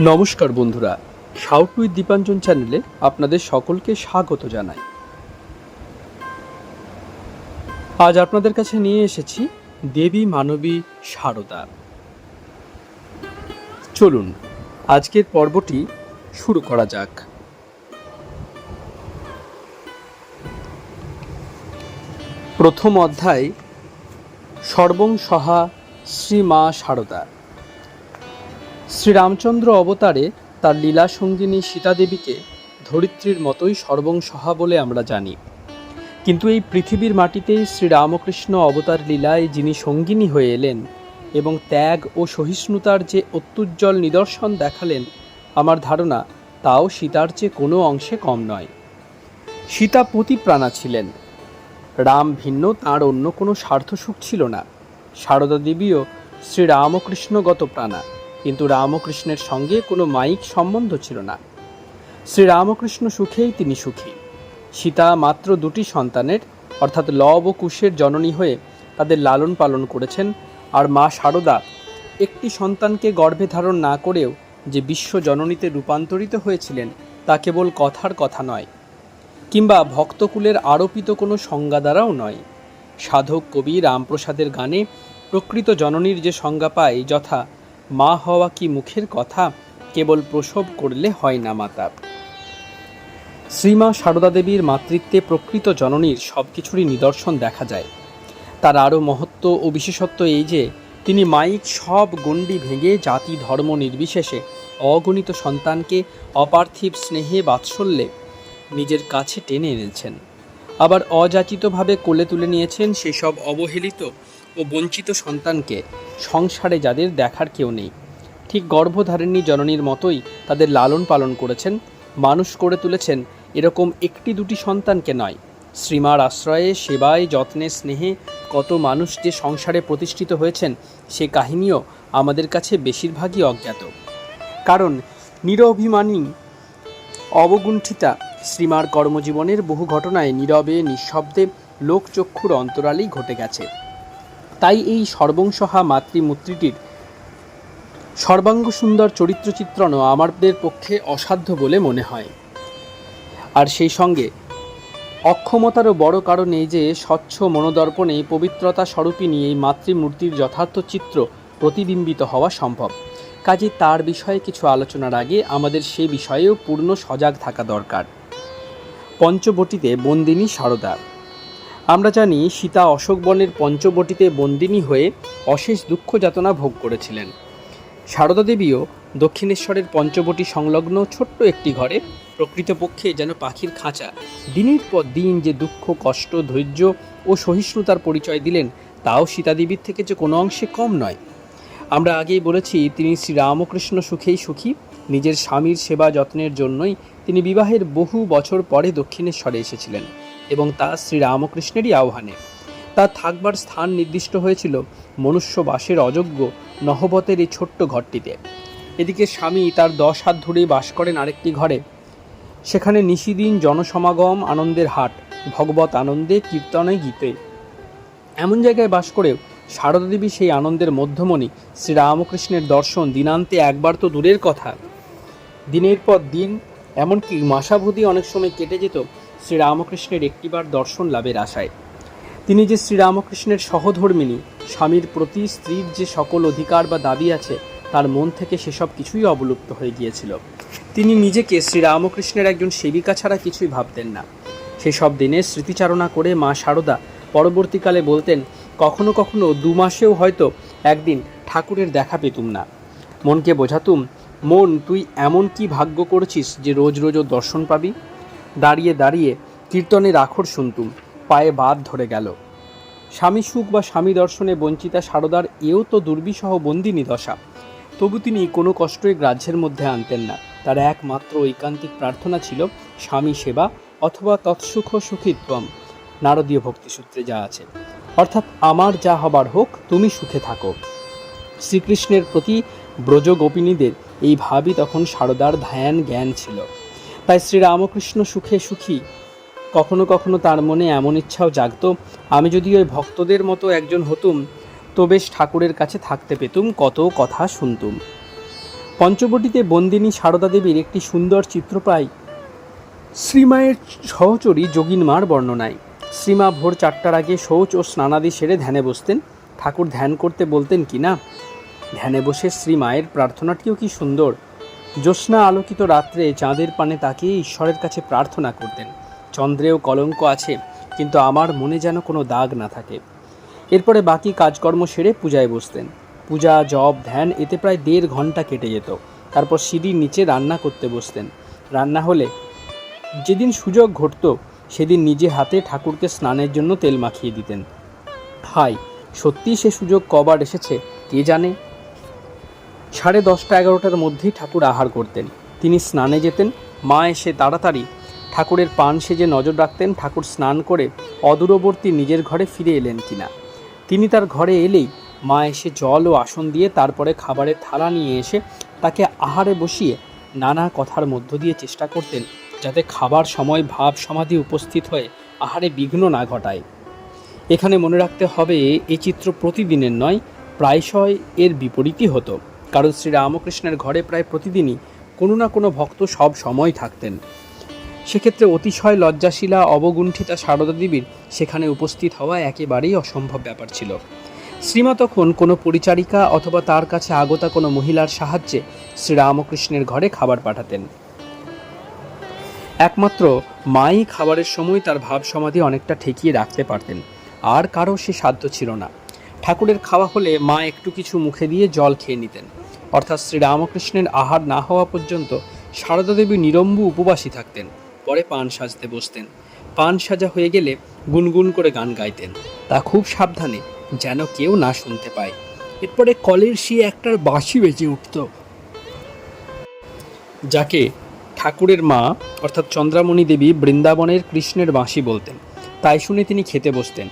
নমস্কার বন্ধুরা সাউট উইথ দীপাঞ্জন চ্যানেলে আপনাদের সকলকে স্বাগত জানাই। আজ আপনাদের কাছে নিয়ে এসেছি দেবী মানবী সারদা। চলুন, আজকের পর্বটি শুরু করা যাক। প্রথম অধ্যায়, সর্বং সহা শ্রী মা সারদা। শ্রীরামচন্দ্র অবতারে তার লীলা সঙ্গিনী সীতাদেবীকে ধরিত্রীর মতোই সর্বংসহা বলে আমরা জানি। কিন্তু এই পৃথিবীর মাটিতেই শ্রীরামকৃষ্ণ অবতার লীলায় যিনি সঙ্গিনী হয়ে এলেন এবং ত্যাগ ও সহিষ্ণুতার যে অত্যুজ্জ্বল নিদর্শন দেখালেন, আমার ধারণা তাও সীতার চেয়ে কোনো অংশে কম নয়। সীতা পতিপ্রাণা ছিলেন। রাম ভিন্ন, তার অন্য কোনো স্বার্থসুখ ছিল না। সারদা দেবীও শ্রীরামকৃষ্ণগত প্রাণা। কিন্তু রামকৃষ্ণের সঙ্গে কোনো মাইক সম্বন্ধ ছিল না। শ্রীরামকৃষ্ণ সুখেই তিনি সুখী। সীতা মাত্র দুটি সন্তানের, অর্থাৎ লব ও কুশের জননী হয়ে তাদের লালন পালন করেছেন আর মা শারদা একটি সন্তানকে গর্ভে ধারণ না করেও যে বিশ্ব জননীতে রূপান্তরিত হয়েছিলেন তা কেবল কথার কথা নয়, কিংবা ভক্তকুলের আরোপিত কোনো সংজ্ঞা দ্বারাও নয়। সাধক কবি রামপ্রসাদের গানে প্রকৃত জননীর যে সংজ্ঞা পায় যথা মা হওয়া কি মুখের কথা? কেবল প্রসব করলে হয় না মাতা। শ্রীমা সারদা দেবীর মাতৃত্বে প্রকৃত জননীর সব কিছুরই নিদর্শন দেখা যায়। তার আরও মহত্ব ও বিশেষত্ব এই যে, তিনি মাইক সব গণ্ডি ভেঙে জাতি ধর্ম নির্বিশেষে অগণিত সন্তানকে অপার্থিব স্নেহে বাৎসল্যে নিজের কাছে টেনে এনেছেন। আবার অযাচিতভাবে কোলে তুলে নিয়েছেন সেসব অবহেলিত ও বঞ্চিত সন্তানকে সংসারে যাদের দেখার কেউ নেই। ঠিক গর্ভধারিণী জননীর মতোই তাদের লালন পালন করেছেন, মানুষ করে তুলেছেন এরকম একটি দুটি সন্তানকে নয়। শ্রীমার আশ্রয়ে, সেবায়, যত্নে, স্নেহে কত মানুষ যে সংসারে প্রতিষ্ঠিত হয়েছেন, সে কাহিনীও আমাদের কাছে বেশিরভাগই অজ্ঞাত। কারণ নিরভিমানী অবগুণ্ঠিতা শ্রীমার কর্মজীবনের বহু ঘটনায় নীরবে, নিঃশব্দে, লোকচক্ষুর অন্তরালেই ঘটে গেছে। তাই এই সর্বংসহা মাতৃমূর্তিটির সর্বাঙ্গ সুন্দর চরিত্র চিত্রণও আমাদের পক্ষে অসাধ্য বলে মনে হয়। আর সেই সঙ্গে অক্ষমতারও বড় কারণ এই যে স্বচ্ছ মনোদর্পণে পবিত্রতা স্বরূপিনী এই মাতৃমূর্তির যথার্থ চিত্র প্রতিবিম্বিত হওয়া সম্ভব। কাজে তার বিষয়ে কিছু আলোচনার আগে আমাদের সে বিষয়েও পূর্ণ সজাগ থাকা দরকার। পঞ্চবটিতে বন্দিনী সারদা আমরা জানি সীতা অশোকবনের পঞ্চবটিতে বন্দিনী হয়ে অশেষ দুঃখ যাতনা ভোগ করেছিলেন। সারদা দেবীও দক্ষিণেশ্বরের পঞ্চবটি সংলগ্ন ছোট্ট একটি ঘরে প্রকৃতপক্ষে যেন পাখির খাঁচা। দিনের পর দিন যে দুঃখ, কষ্ট, ধৈর্য ও সহিষ্ণুতার পরিচয় দিলেন, তাও সীতাদেবীর থেকে যে কোনো অংশে কম নয়। আমরা আগেই বলেছি, তিনি শ্রীরামকৃষ্ণ সুখেই সুখী। নিজের স্বামীর সেবা যত্নের জন্যই তিনি বিবাহের বহু বছর পরে দক্ষিণেশ্বরে এসেছিলেন। এবং তা শ্রীরামকৃষ্ণেরই আহ্বানে। তার থাকবার স্থান নির্দিষ্ট হয়েছিল মনুষ্য বাসের অযোগ্য নহবতের এই ছোট্ট ঘরটিতে। এদিকে স্বামী তার দশ হাত ধরেই বাস করেন আরেকটি ঘরে। সেখানে নিশিদিন জনসমাগম, আনন্দের হাট, ভগবত আনন্দে, কীর্তনে, গীতে। এমন জায়গায় বাস করেও সারদা দেবী সেই আনন্দের মধ্যমণি শ্রীরামকৃষ্ণের দর্শন দিনান্তে একবার তো দূরের কথা। দিনের পর দিন, এমনকি মাসাভূতি অনেক সময় কেটে যেত শ্রীরামকৃষ্ণের একটিবার দর্শন লাভের আশায়। তিনি যে শ্রীরামকৃষ্ণের সহধর্মিনী স্বামীর প্রতি স্ত্রীর যে সকল অধিকার বা দাবি আছে, তার মন থেকে সেসব কিছুই অবলুপ্ত হয়ে গিয়েছিল। তিনি নিজেকে শ্রীরামকৃষ্ণের একজন সেবিকা ছাড়া কিছুই ভাবতেন না। সেসব দিনে স্মৃতিচারণা করে মা শারদা পরবর্তীকালে বলতেন, কখনো কখনো দু মাসেও হয়তো একদিন ঠাকুরের দেখা পেতুম না। মনকে বোঝাতুম, মন, তুই এমন কি ভাগ্য করেছিস যে রোজ রোজ দর্শন পাবি? দাঁড়িয়ে দাঁড়িয়ে কীর্তনের আখর শুনতুম, পায়ে বাদ ধরে গেল। স্বামী সুখ বা স্বামী দর্শনে বঞ্চিতা সারদার এও তো দুর্বিষহ বন্দিনী দশা তবু তিনি কোনো কষ্টই গ্রাহ্যের মধ্যে আনতেন না। তার একমাত্র ঐকান্তিক প্রার্থনা ছিল, স্বামী সেবা অথবা তৎসুখ সুখিত্বম নারদীয় ভক্তিসূত্রে যা আছে। অর্থাৎ আমার যা হবার হোক, তুমি সুখে থাকো। শ্রীকৃষ্ণের প্রতি ব্রজ গোপিনীদের এই ভাবই তখন সারদার ধ্যান জ্ঞান ছিল। তাই শ্রীরামকৃষ্ণ সুখে সুখী। কখনো কখনো তার মনে এমন ইচ্ছাও জাগত, আমি যদি ওই ভক্তদের মতো একজন হতুম, তো বেশ ঠাকুরের কাছে থাকতে পেতুম, কত কথা শুনতুম। পঞ্চবটিতে বন্দিনী সারদা দেবীর একটি সুন্দর চিত্র পাই। শ্রীমায়ের সহচরী যোগিনমার বর্ণনায়, শ্রীমা ভোর চারটার আগে শৌচ ও স্নানাদি সেরে ধ্যানে বসতেন। ঠাকুর ধ্যান করতে বলতেন কি না? ধ্যানে বসে শ্রীমায়ের প্রার্থনাটিও কি সুন্দর? জ্যোৎস্না আলোকিত রাত্রে চাঁদের পানে তাকিয়ে ঈশ্বরের কাছে প্রার্থনা করতেন। চন্দ্রেও কলঙ্ক আছে, কিন্তু আমার মনে যেন কোনো দাগ না থাকে। এরপরে বাকি কাজকর্ম সেরে পূজায় বসতেন। পূজা, জপ, ধ্যান, এতে প্রায় দেড় ঘণ্টা কেটে যেত। তারপর সিঁড়ির নিচে রান্না করতে বসতেন। রান্না হলে যেদিন সুযোগ ঘটত, সেদিন নিজে হাতে ঠাকুরকে স্নানের জন্য তেল মাখিয়ে দিতেন। হাই সত্যি সে সুযোগ কবার এসেছে, কে জানে? সাড়ে দশটা এগারোটার মধ্যেই ঠাকুর আহার করতেন। তিনি স্নানে যেতেন, মা এসে তাড়াতাড়ি ঠাকুরের পান সেজে নজর রাখতেন, ঠাকুর স্নান করে অদূরবর্তী নিজের ঘরে ফিরে এলেন কিনা। তিনি তার ঘরে এলেই মা এসে জল ও আসন দিয়ে তারপরে খাবারের থালা নিয়ে এসে তাকে আহারে বসিয়ে নানা কথার মধ্য দিয়ে চেষ্টা করতেন, যাতে খাবার সময় ভাব সমাধি উপস্থিত হয়ে আহারে বিঘ্ন না ঘটায়। এখানে মনে রাখতে হবে এই চিত্র প্রতিদিনের নয়, প্রায়শই এর বিপরীতই হতো। কারণ শ্রী রামকৃষ্ণের ঘরে প্রায় প্রতিদিনই কোনো না কোনো ভক্ত সব সময় থাকতেন। সেক্ষেত্রে অতিশয় লজ্জাশীলা, অবগুণ্ঠিতা সারদা দেবীর সেখানে উপস্থিত হওয়া একেবারেই অসম্ভব ব্যাপার ছিল। শ্রীমা তখন কোনো পরিচারিকা অথবা তার কাছে আগতা কোনো মহিলার সাহায্যে শ্রীরামকৃষ্ণের ঘরে খাবার পাঠাতেন। একমাত্র মাই খাবারের সময় তার ভাব সমাধি অনেকটা ঠেকিয়ে রাখতে পারতেন, আর কারও সে সাধ্য ছিল না। ঠাকুরের খাওয়া হলে মা একটু কিছু মুখে দিয়ে জল খেয়ে নিতেন। অর্থাৎ শ্রীরামকৃষ্ণের আহার না হওয়া পর্যন্ত সারদা দেবী নিরম্বু উপবাসী থাকতেন, পরে পান সাজতে বসতেন। পান সাজা হয়ে গেলে গুনগুন করে গান গাইতেন। তা খুব সাবধানে যেন কেউ না শুনতে পায়। এরপরে কলের সে একটার বাঁশি বেজে উঠত। যাকে ঠাকুরের মা, অর্থাৎ চন্দ্রামণি দেবী বৃন্দাবনের কৃষ্ণের বাঁশি বলতেন। তাই শুনে তিনি খেতে বসতেন।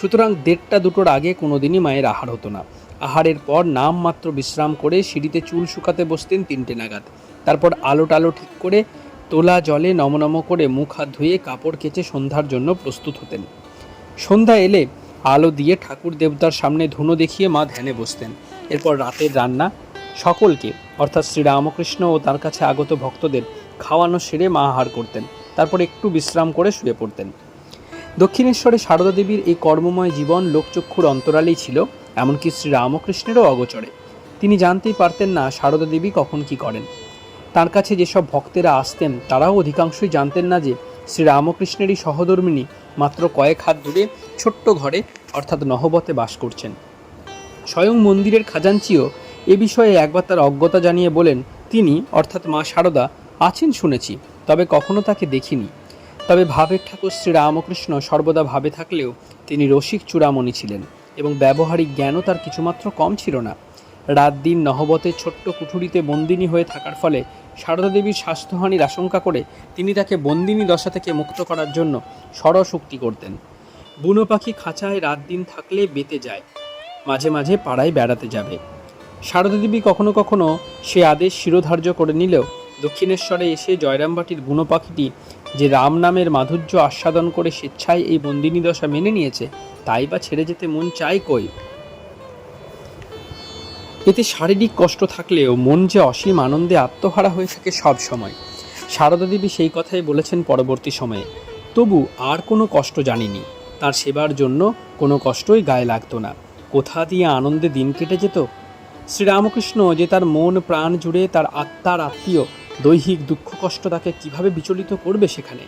সুতরাং দেড়টা দুটোর আগে কোনোদিনই মায়ের আহার হতো না। আহারের পর নাম মাত্র বিশ্রাম করে সিঁড়িতে চুল শুকাতে বসতেন তিনটে নাগাদ। তারপর আলো টালো ঠিক করে তোলা জলে নমনম করে মুখ হাত ধুয়ে কাপড় কেচে সন্ধ্যার জন্য প্রস্তুত হতেন। সন্ধ্যা এলে আলো দিয়ে ঠাকুর দেবতার সামনে ধুনো দেখিয়ে মা ধ্যানে বসতেন। এরপর রাতের রান্না, সকলকে, অর্থাৎ শ্রীরামকৃষ্ণ ও তার কাছে আগত ভক্তদের, খাওয়ানো সেরে মা আহার করতেন। তারপর একটু বিশ্রাম করে শুয়ে পড়তেন। দক্ষিণেশ্বরে সারদা দেবীর এই কর্মময় জীবন লোকচক্ষুর অন্তরালেই ছিল, এমনকি শ্রীরামকৃষ্ণেরও অগোচরে। তিনি জানতেই পারতেন না সারদা দেবী কখন কি করেন। তার কাছে যেসব ভক্তেরা আসতেন, তারাও অধিকাংশই জানতেন না যে শ্রীরামকৃষ্ণেরই সহধর্মিনী মাত্র কয়েক হাত দূরে ছোট্ট ঘরে, অর্থাৎ নহবতে বাস করছেন। স্বয়ং মন্দিরের খাজাঞ্চিও এ বিষয়ে একবার তার অজ্ঞতা জানিয়ে বলেন, তিনি, অর্থাৎ মা সারদা, আছেন শুনেছি, তবে কখনো তাকে দেখিনি। তবে ভাবের ঠাকুর শ্রী রামকৃষ্ণ সর্বদা ভাবে থাকলেও তিনি রসিক চূড়ামণি ছিলেন এবং ব্যবহারিক জ্ঞানও তার কিছুমাত্র কম ছিল না। রাত দিন নহবতের ছোট্ট কুঠুরিতে বন্দিনী হয়ে থাকার ফলে সারদা দেবীর স্বাস্থ্যহানির আশঙ্কা করে তিনি তাকে বন্দিনী দশা থেকে মুক্ত করার জন্য ষড়শক্তি করতেন। বুনো পাখি খাঁচায় রাত দিন থাকলে বেতে যায়, মাঝে মাঝে পাড়ায় বেড়াতে যাবে। সারদা দেবী কখনো কখনো সে আদেশ শিরোধার্য করে নিলেও দক্ষিণেশ্বরে এসে জয়রামবাটির বুনো পাখিটি যে রাম নামের মাধুর্য আস্বাদন করে স্বেচ্ছায় এই বন্দিনী দশা মেনে নিয়েছে, তাই বা ছেড়ে যেতে মন চাই কই? এতে শারীরিক কষ্ট থাকলেও মন যে অসীম আনন্দে আত্মহারা হয়ে থাকে সব সময়। সারদা দেবী সেই কথাই বলেছেন পরবর্তী সময়ে। তবু আর কোনো কষ্ট জানিনি। তার সেবার জন্য কোনো কষ্টই গায়ে লাগতো না। কোথা দিয়ে আনন্দে দিন কেটে যেত? শ্রীরামকৃষ্ণ যে তার মন প্রাণ জুড়ে তার আত্মার আত্মীয় দৈহিক দুঃখ কষ্ট তাকে কীভাবে বিচলিত করবে সেখানে?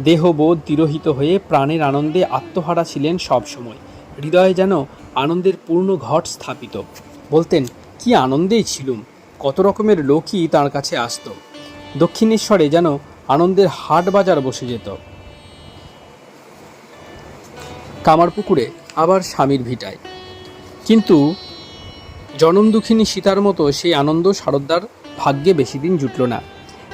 দেহবোধ তিরোহিত হয়ে প্রাণের আনন্দে আত্মহারা ছিলেন সব সময়। হৃদয়ে যেন আনন্দের পূর্ণ ঘট স্থাপিত। বলতেন, কি আনন্দেই ছিলুম। কত রকমের লোকই তার কাছে আসতো। দক্ষিণেশ্বরে যেন আনন্দের হাট বাজার বসে যেত। কামারপুকুরে আবার স্বামীর ভিটায়। কিন্তু জনম দুঃখিনী সীতার মতো সেই আনন্দ শারদার ভাগ্যে বেশি দিন জুটল না।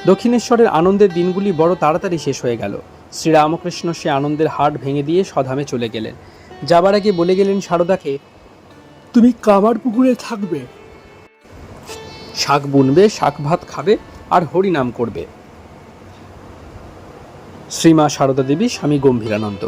দক্ষিণেশ্বরের আনন্দের দিনগুলি বড় তাড়াতাড়ি শেষ হয়ে গেল। শ্রীরামকৃষ্ণ সে আনন্দের হাট ভেঙে দিয়ে স্বধামে চলে গেলেন। যাবার আগে বলে গেলেন শারদাকে তুমি কামার পুকুরে থাকবে। শাক বুনবে শাক ভাত খাবে আর হরিনাম করবে। শ্রীমা সারদা দেবী স্বামী গম্ভীরানন্দ।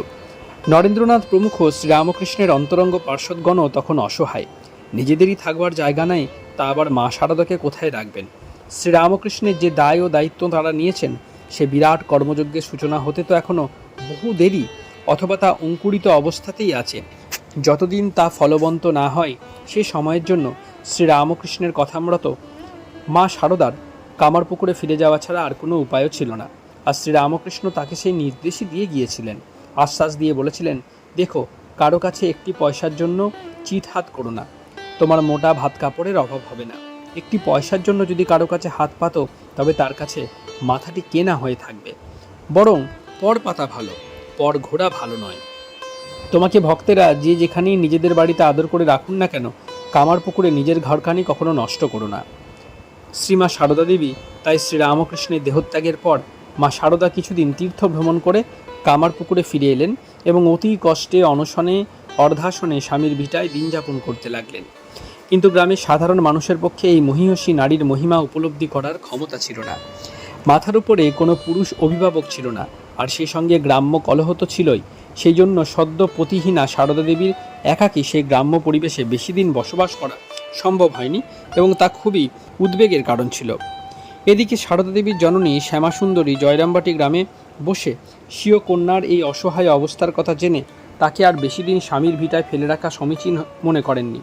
নরেন্দ্রনাথ প্রমুখ শ্রীরামকৃষ্ণের অন্তরঙ্গ পার্শ্বদগণও তখন অসহায়। নিজেদেরই থাকবার জায়গা নাই তা আবার মা সারদাকে কোথায় রাখবেন? শ্রীরামকৃষ্ণের যে দায় ও দায়িত্ব তারা নিয়েছেন, সে বিরাট কর্মযজ্ঞের সূচনা হতে তো এখনও বহু দেরি অথবা তা অঙ্কুরিত অবস্থাতেই আছে। যতদিন তা ফলবন্ত না হয়, সে সময়ের জন্য শ্রীরামকৃষ্ণের কথামরত মা শারদার কামারপুকুরে ফিরে যাওয়া ছাড়া আর কোনো উপায়ও ছিল না। আর শ্রীরামকৃষ্ণ তাকে সেই নির্দেশই দিয়ে গিয়েছিলেন। আশ্বাস দিয়ে বলেছিলেন, দেখো, কারও কাছে একটি পয়সার জন্য চিত হাত করো না। তোমার মোটা ভাত কাপড়ের অভাব হবে না। একটি পয়সার জন্য যদি কারও কাছে হাত পাতো, তবে তার কাছে মাথাটি কেনা হয়ে থাকবে। বরং পর পাতা ভালো, পর ঘোড়া ভালো নয়। তোমাকে ভক্তেরা যে যেখানেই নিজেদের বাড়িতে আদর করে রাখুন না কেন, কামার পুকুরে নিজের ঘরখানি কখনো নষ্ট করো না। শ্রীমা সারদা দেবী তাই শ্রীরামকৃষ্ণের দেহত্যাগের পর মা সারদা কিছুদিন তীর্থ ভ্রমণ করে কামার পুকুরে ফিরে এলেন এবং অতি কষ্টে অনশনে অর্ধাসনে স্বামীর ভিটায় দিন যাপন করতে লাগলেন। কিন্তু গ্রামের সাধারণ মানুষের পক্ষে এই মহিষী নারীর মহিমা উপলব্ধি করার ক্ষমতা ছিল না। মাথার উপরে কোনো পুরুষ অভিভাবক ছিল না, আর সেই সঙ্গে গ্রাম্য কলহ তো ছিলই। সেই জন্য সদ্য প্রতিহীনা সারদা দেবীর একাকী সেই গ্রাম্য পরিবেশে বেশি দিন বসবাস করা সম্ভব হয়নি এবং তা খুবই উদ্বেগের কারণ ছিল। এদিকে সারদা দেবীর জননী শ্যামাসুন্দরী জয়রামবাটি গ্রামে বসে স্বীয় কন্যার এই অসহায় অবস্থার কথা জেনে তাকে আর বেশি দিন স্বামীর ভিটায় ফেলে রাখা সমীচীন মনে করেননি।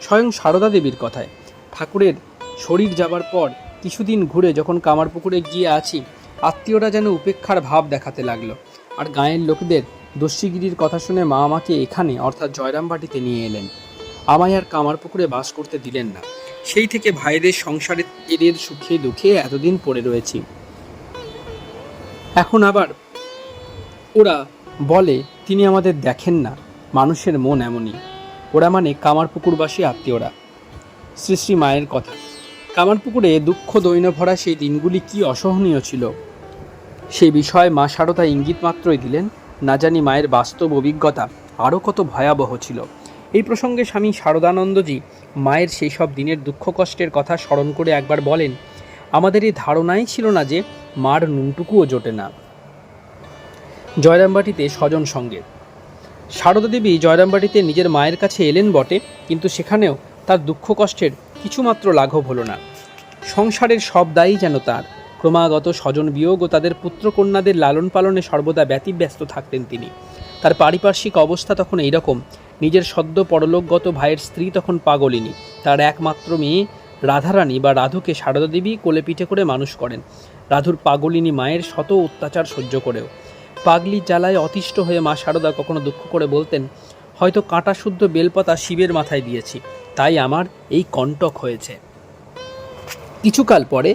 স্বয়ং সারদা দেবীর কথায়, ঠাকুরের শরীর যাবার পর কিছুদিন ঘুরে যখন কামারপুকুরে গিয়ে আছি, আত্মীয়রা যেন উপেক্ষার ভাব দেখাতে লাগল। আর গাঁয়ের লোকদের দস্যিগিরির কথা শুনে মা আমাকে এখানে, অর্থাৎ জয়রামবাটিতে নিয়ে এলেন। আমায় আর কামারপুকুরে বাস করতে দিলেন না। সেই থেকে ভাইদের সংসারে এদের সুখে দুঃখে এতদিন পড়ে রয়েছি। এখন আবার ওরা বলে, তিনি আমাদের দেখেন না। মানুষের মন এমনই। ওরা মানে কামারপুকুরবাসী আত্মীয়রা। শ্রী শ্রী মায়ের কথা। কামারপুকুরে দুঃখ দৈন্য ভরা সেই দিনগুলি কি অসহনীয় ছিল? সেই বিষয়ে মা সারদা ইঙ্গিত মাত্রই দিলেন, না জানি মায়ের বাস্তব অভিজ্ঞতা আরও কত ভয়াবহ ছিল। এই প্রসঙ্গে স্বামী শারদানন্দজি মায়ের সেই সব দিনের দুঃখ কষ্টের কথা স্মরণ করে একবার বলেন, আমাদের এই ধারণাই ছিল না যে মার নুনটুকুও জোটে না। জয়রামবাটিতে স্বজন সঙ্গে সারদা দেবী জয়রামবাটিতে নিজের মায়ের কাছে এলেন বটে, কিন্তু সেখানেও তার দুঃখ কষ্টের কিছুমাত্র লাঘব হলো না। সংসারের সব দায়ী যেন তার। ক্রমাগত স্বজন বিয়োগ ও তাদের পুত্রকন্যাদের লালন পালনে সর্বদা ব্যতিব্যস্ত থাকতেন তিনি। তার পারিপার্শ্বিক অবস্থা তখন এইরকম নিজের সদ্য পরলোকগত ভাইয়ের স্ত্রী তখন পাগলিনী। তার একমাত্র মেয়ে রাধারানী বা রাধুকে সারদা দেবী কোলে পিঠে করে মানুষ করেন। রাধুর পাগলিনী মায়ের শত অত্যাচার সহ্য করেও। পাগলি জ্বালায় অতিষ্ঠ হয়ে মা সারদা কখনো দুঃখ করে বলতেন, হয়তো কাঁটা শুদ্ধ বেলপাতা শিবের মাথায় দিয়েছি, তাই আমার এই কণ্টক হয়েছে। কিছুকাল পরে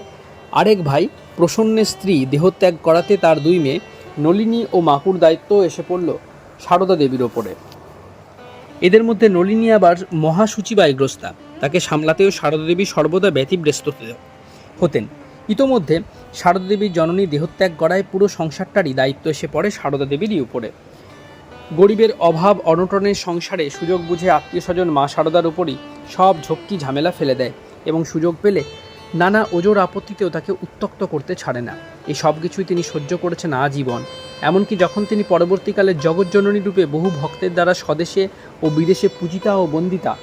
আরেক ভাই প্রসন্নের স্ত্রী দেহত্যাগ করাতে তার দুই মেয়ে নলিনী ও মাকুর দায়িত্ব এসে পড়ল সারদা দেবীর ওপরে। এদের মধ্যে নলিনী আবার মহাসূচিবায়গ্রস্তা তাকে সামলাতেও সারদা দেবী সর্বদা ব্যতিব্যস্ত হতেন। ইতোমধ্যে সারদা দেবীর জননী দেহত্যাগ করায় পুরো সংসারটারই দায়িত্ব এসে পড়ে সারদা দেবীরই উপরে। গরিবের অভাব, অনটনের সংসারে সুযোগ বুঝে আত্মীয় স্বজন মা সারদার উপরই সব ঝক্কি ঝামেলা ফেলে দেয় এবং সুযোগ পেলে নানা ওজোর আপত্তিতেও তাকে উত্তক্ত করতে ছাড়ে না। এই সব কিছুই তিনি সহ্য করেছেন আজীবন। এমনকি যখন তিনি পরবর্তীকালে জগজ্জননী রূপে বহু ভক্তের দ্বারা স্বদেশে ও বিদেশে পূজিতা ও বন্দিতা,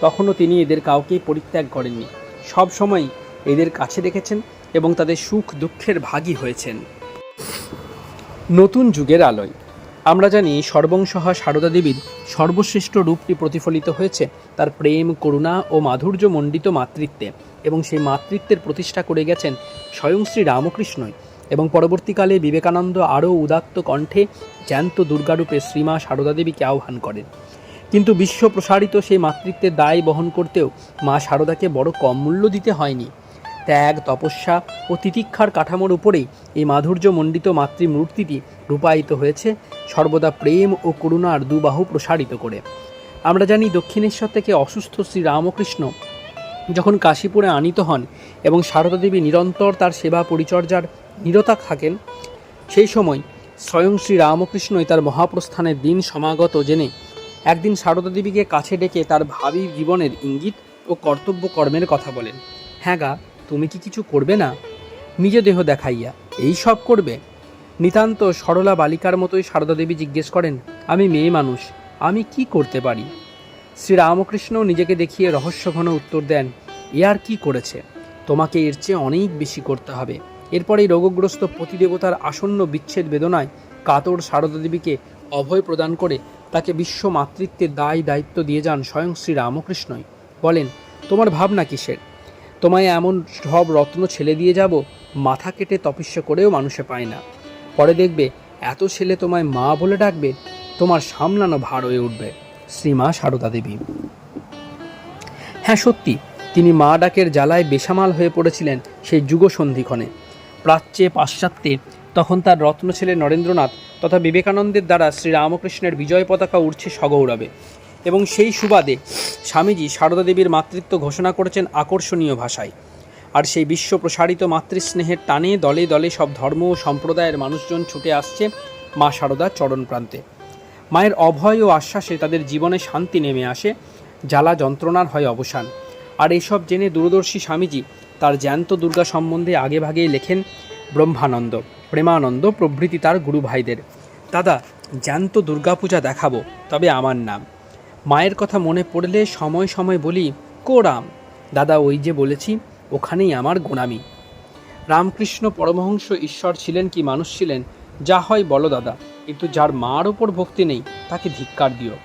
তখনও তিনি এদের কাউকেই পরিত্যাগ করেননি। সব সময় এদের কাছে রেখেছেন এবং তাদের সুখ দুঃখের ভাগী হয়েছেন। নতুন যুগের আলোয়, আমরা জানি সর্বংসহা সারদা দেবীর সর্বশ্রেষ্ঠ রূপটি প্রতিফলিত হয়েছে তার প্রেম, করুণা ও মাধুর্য মণ্ডিত মাতৃত্বে এবং সেই মাতৃত্বের প্রতিষ্ঠা করে গেছেন স্বয়ং শ্রী রামকৃষ্ণই এবং পরবর্তীকালে বিবেকানন্দ আরও উদাত্ত কণ্ঠে জ্যান্ত দুর্গারূপে শ্রীমা সারদা দেবীকে আহ্বান করেন। কিন্তু বিশ্ব প্রসারিত সেই মাতৃত্বের দায় বহন করতেও মা সারদাকে বড় কম মূল্য দিতে হয়নি। ত্যাগ, তপস্যা ও তিতিক্ষার কাঠামোর উপরেই এই মাধুর্যমণ্ডিত মাতৃমূর্তিটি রূপায়িত হয়েছে, সর্বদা প্রেম ও করুণার দুবাহু প্রসারিত করে। আমরা জানি দক্ষিণেশ্বর থেকে অসুস্থ শ্রী রামকৃষ্ণ যখন কাশীপুরে আনিত হন এবং সারদা দেবী নিরন্তর তার সেবা পরিচর্যার নিরতা থাকেন, সেই সময় স্বয়ং শ্রী রামকৃষ্ণই তার মহাপ্রস্থানের দিন সমাগত জেনে একদিন সারদা দেবীকে কাছে ডেকে তার ভাবি জীবনের ইঙ্গিত ও কর্তব্য কর্মের কথা বলেন। হ্যাঁ গা তুমি কি কিছু করবে না? নিজ দেহ দেখাইয়া এই সব করবে। নিতান্ত সরলা বালিকার মতোই সারদা দেবী জিজ্ঞেস করেন, আমি মেয়ে মানুষ, আমি কি করতে পারি? শ্রী রামকৃষ্ণ নিজেকে দেখিয়ে রহস্যঘন উত্তর দেন, এ আর কি করেছে? তোমাকে এর চেয়ে অনেক বেশি করতে হবে। এরপরেই রোগগ্রস্ত পতিদেবতার আসন্ন বিচ্ছেদ বেদনায় কাতর সারদা দেবীকে অভয় প্রদান করে তাকে বিশ্ব মাতৃত্বের দায় দায়িত্ব দিয়ে যান স্বয়ং শ্রীরামকৃষ্ণই। বলেন, তোমার ভাবনা কিসের? তোমায় এমন সব রত্ন ছেলে দিয়ে যাব, মাথা কেটে তপস্যা করেও মানুষে পায় না। পরে দেখবে এত ছেলে তোমায় মা বলে ডাকবে, তোমার সামলানো ভার হয়ে উঠবে। শ্রীমা সারদা দেবী। হ্যাঁ সত্যি, তিনি মা ডাকের জ্বালায় বেসামাল হয়ে পড়েছিলেন সেই যুগসন্ধিক্ষণে। প্রাচ্যে পাশ্চাত্যে তখন তার রত্ন ছেলে নরেন্দ্রনাথ তথা বিবেকানন্দের দ্বারা শ্রীরামকৃষ্ণের বিজয় পতাকা উঠছে সগৌরবে। এবং সেই সুবাদে স্বামীজি সারদা দেবীর মাতৃত্ব ঘোষণা করেছেন আকর্ষণীয় ভাষায়। আর সেই বিশ্ব প্রসারিত মাতৃস্নেহের টানে দলে দলে সব ধর্ম ও সম্প্রদায়ের মানুষজন ছুটে আসছে মা সারদার চরণ প্রান্তে। মায়ের অভয় ও আশ্বাসে তাদের জীবনে শান্তি নেমে আসে, জ্বালা যন্ত্রণার হয় অবসান। আর এসব জেনে দূরদর্শী স্বামীজি তার জ্যান্ত দুর্গা সম্বন্ধে আগে ভাগেই লেখেন, ব্রহ্মানন্দ, প্রেমানন্দ প্রভৃতি তার গুরু ভাইদের দাদা, জ্যান্ত দুর্গাপূজা দেখাবো, তবে আমার নাম। মায়ের কথা মনে পড়লে সময় সময় বলি, কোরাম, দাদা ওই যে বলেছি, ওখানেই আমার গোনামি। রামকৃষ্ণ পরমহংস ঈশ্বর ছিলেন কি মানুষ ছিলেন, যা হয় বলো দাদা, কিন্তু যার মার ওপর ভক্তি নেই, তাকে ধিক্কার দিও।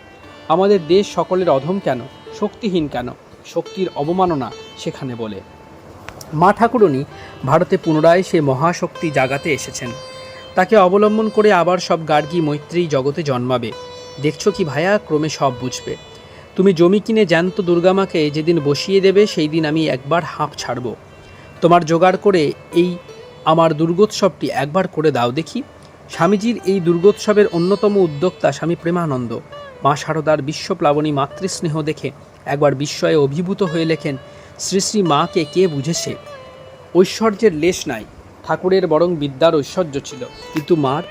আমাদের দেশ সকলের অধম কেন, শক্তিহীন কেন, শক্তির অবমাননা সেখানে বলে। মা ঠাকুরনী ভারতে পুনরায় সে মহাশক্তি জাগাতে এসেছেন। তাকে অবলম্বন করে আবার সব গার্গী মৈত্রী জগতে জন্মাবে। দেখছ কি ভাইয়া ক্রমে সব বুঝবে। তুমি জমি কিনে জ্যান্ত দুর্গামাকে যেদিন বসিয়ে দেবে, সেই দিন আমি একবার হাঁপ ছাড়ব। তোমার জোগাড় করে এই আমার দুর্গোৎসবটি একবার করে দাও দেখি। স্বামীজির এই দুর্গোৎসবের অন্যতম উদ্যোক্তা স্বামী প্রেমানন্দ। মা শারদার বিশ্বপ্লাবনী মাতৃস্নেহ দেখে একবার বিস্ময়ে অভিভূত হয়ে লেখেন, শ্রী শ্রী মাকে কে বুঝেছে? ঐশ্বর্যের লেশ নাই। ঠাকুরের বরং বিদ্যার ঐশ্বর্য ছিল। কিন্তু মার,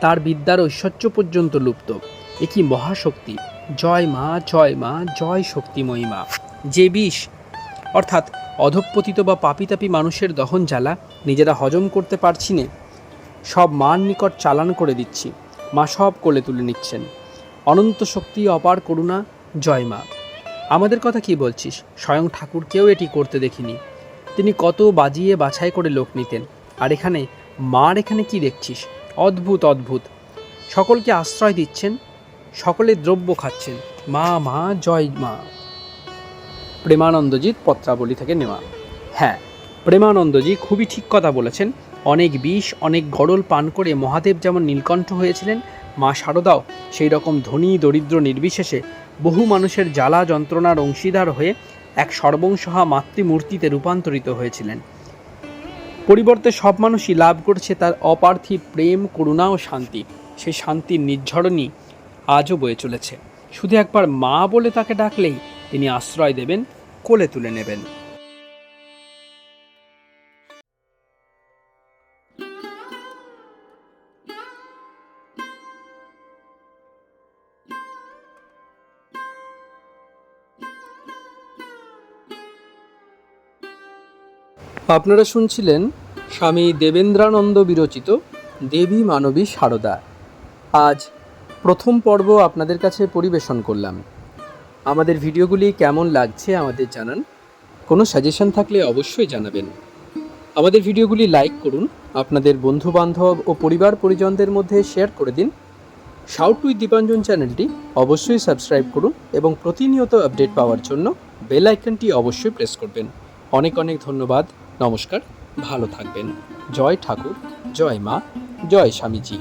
তার বিদ্যার ঐশ্বর্য পর্যন্ত লুপ্ত। এ কি মহাশক্তি। জয় মা জয় মা, জয় শক্তিময়ী মা যে বিষ, অর্থাৎ অধঃপতিত বা পাপিতাপি মানুষের দহন জ্বালা নিজেরা হজম করতে পারছি নে, সব মার নিকট চালান করে দিচ্ছি। মা সব কোলে তুলে নিচ্ছেন। অনন্ত শক্তি, অপার করুণা, জয় মা। আমাদের কথা কি বলছিস? স্বয়ং ঠাকুরকেও এটি করতে দেখিনি। তিনি কত বাজিয়ে বাছাই করে লোক নিতেন। আর এখানে, মার এখানে কি দেখছিস? অদ্ভুত অদ্ভুত। সকলকে আশ্রয় দিচ্ছেন সকলে দ্রব্য খাচ্ছেন। মা মা, জয় মা। প্রেমানন্দজিৎ পত্রাবলী থেকে নেওয়া। হ্যাঁ প্রেমানন্দজি খুবই ঠিক কথা বলেছেন। অনেক বিষ, অনেক গরল পান করে মহাদেব যেমন নীলকণ্ঠ হয়েছিলেন, মা শারদাও সেই রকম ধনী, দরিদ্র, নির্বিশেষে বহু মানুষের জ্বালা যন্ত্রণার অংশীদার হয়ে এক সর্বংসহা মাতৃমূর্তিতে রূপান্তরিত হয়েছিলেন। পরিবর্তে সব মানুষই লাভ করছে তার অপার্থিব প্রেম, করুণা ও শান্তি। সেই শান্তির নির্ঝরণই আজও বয়ে চলেছে। শুধু একবার মা বলে তাকে ডাকলেই তিনি আশ্রয় দেবেন, কোলে তুলে নেবেন। আপনারা শুনছিলেন স্বামী দেবেন্দ্রানন্দ বিরচিত দেবী মানবী সারদা। আজ প্রথম পর্ব আপনাদের কাছে পরিবেশন করলাম। আমাদের ভিডিওগুলি কেমন লাগছে আমাদের জানান। কোনো সাজেশন থাকলে অবশ্যই জানাবেন। আমাদের ভিডিওগুলি লাইক করুন, আপনাদের বন্ধু বান্ধব ও পরিবার পরিজনদের মধ্যে শেয়ার করে দিন। শাউট উইথ দীপাঞ্জন চ্যানেলটি অবশ্যই সাবস্ক্রাইব করুন এবং প্রতিনিয়ত আপডেট পাওয়ার জন্য বেল আইকনটি অবশ্যই প্রেস করবেন। অনেক অনেক ধন্যবাদ, নমস্কার, ভালো থাকবেন। জয় ঠাকুর, জয় মা, জয় স্বামীজি।